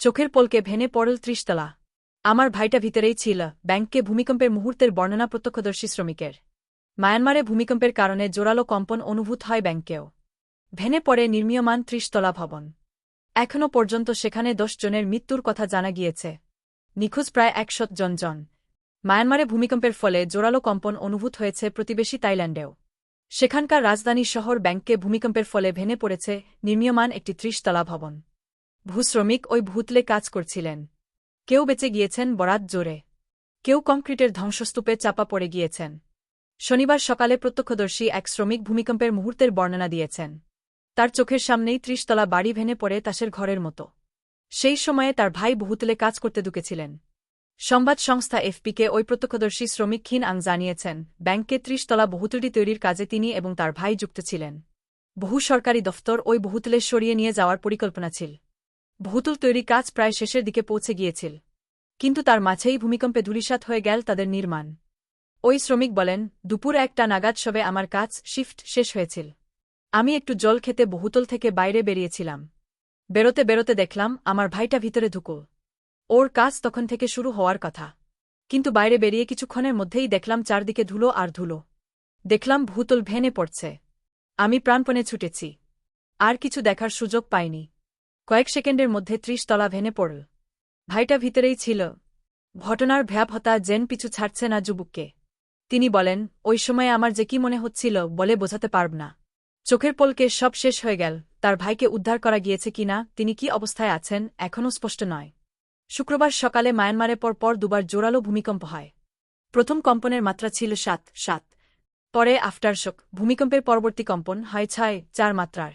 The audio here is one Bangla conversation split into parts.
চোখের পলকে ভেনে পড়ল ত্রিশতলা। আমার ভাইটা ভিতরেই ছিল ব্যাংকে ভূমিকম্পের মুহূর্তের বর্ণনা প্রত্যক্ষদর্শী শ্রমিকের। মায়ানমারে ভূমিকম্পের কারণে জোরালো কম্পন অনুভূত হয় ব্যাংকেও। ভেনে পড়ে নির্মীয়মান ত্রিশতলা ভবন। এখনও পর্যন্ত সেখানে দশ জনের মৃত্যুর কথা জানা গিয়েছে। নিখোঁজ প্রায় একশত জন জন। মায়ানমারে ভূমিকম্পের ফলে জোরালো কম্পন অনুভূত হয়েছে প্রতিবেশী তাইল্যান্ডেও সেখানকার রাজধানী শহর ব্যাংকে ভূমিকম্পের ফলে ভেঙে পড়েছে নির্মীয়মান একটি ত্রিশতলা ভবন। ভূশ্রমিক ওই ভূতলে কাজ করছিলেন। কেউ বেঁচে গিয়েছেন বরাত জোরে। কেউ কংক্রিটের ধ্বংসস্তূপে চাপা পড়ে গিয়েছেন। শনিবার সকালে প্রত্যক্ষদর্শী এক শ্রমিক ভূমিকম্পের মুহূর্তের বর্ণনা দিয়েছেন। তার চোখের সামনেই ত্রিশতলা বাড়ি ভেঙে পড়ে তাসের ঘরের মতো। সেই সময়ে তার ভাই বহুতলে কাজ করতে ঢুকেছিলেন। সংবাদ সংস্থা এফপিকে ওই প্রত্যক্ষদর্শী শ্রমিক ক্ষীণ আং জানিয়েছেন, ব্যাংকে ত্রিশতলা বহুতলটি তৈরির কাজে তিনি এবং তার ভাই যুক্ত ছিলেন। বহু সরকারি দফতর ওই বহুতলে সরিয়ে নিয়ে যাওয়ার পরিকল্পনা ছিল। বহুতুল তৈরি কাজ প্রায় শেষের দিকে পৌঁছে গিয়েছিল। কিন্তু তার মাঝেই ভূমিকম্পে ধূলিসাৎ হয়ে গেল তাদের নির্মাণ। ওই শ্রমিক বলেন, দুপুর একটা নাগাদ সবে আমার কাজ শিফট শেষ হয়েছিল। আমি একটু জল খেতে বহুতল থেকে বাইরে বেরিয়েছিলাম। বেরোতে বেরোতে দেখলাম আমার ভাইটা ভিতরে ঢুকো ওর কাজ তখন থেকে শুরু হওয়ার কথা। কিন্তু বাইরে বেরিয়ে কিছুক্ষণের মধ্যেই দেখলাম চারদিকে ধুলো আর ধুলো। দেখলাম ভূতল ভেনে পড়ছে। আমি প্রাণপণে ছুটেছি। আর কিছু দেখার সুযোগ পাইনি। কয়েক সেকেন্ডের মধ্যে ত্রিশ তলা ভেনে পড়ল। ভাইটা ভিতরেই ছিল। ঘটনার ভয়াবহতা জেন পিছু ছাড়ছে না যুবককে। তিনি বলেন, ওই সময় আমার যে কি মনে হচ্ছিল বলে বোঝাতে পারব না। চোখের পলকে সব শেষ হয়ে গেল। তার ভাইকে উদ্ধার করা গিয়েছে কিনা তিনি কি অবস্থায় আছেন, এখনও স্পষ্ট নয়। শুক্রবার সকালে মায়ানমারে পর পর দুবার জোরালো ভূমিকম্প হয়। প্রথম কম্পনের মাত্রা ছিল সাত সাত। পরে আফটারশক। ভূমিকম্পের পরবর্তী কম্পন হয় ছয়, চার মাত্রার।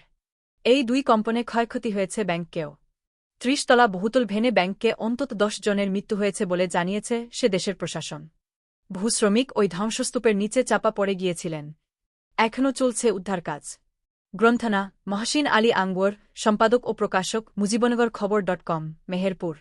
এই দুই কম্পনে ক্ষয়ক্ষতি হয়েছে ব্যাংককেও। ত্রিশতলা বহুতল ভেনে ব্যাংককে অন্তত দশ জনের মৃত্যু হয়েছে বলে জানিয়েছে সে দেশের প্রশাসন। ভূশ্রমিক ওই ধ্বংসস্তূপের নিচে চাপা পড়ে গিয়েছিলেন। এখনও চলছে উদ্ধার কাজ। গ্রন্থনা, মহসিন আলী আঙ্গুর, সম্পাদক ও প্রকাশক, মুজিবনগর খবর ডট কম, মেহেরপুর।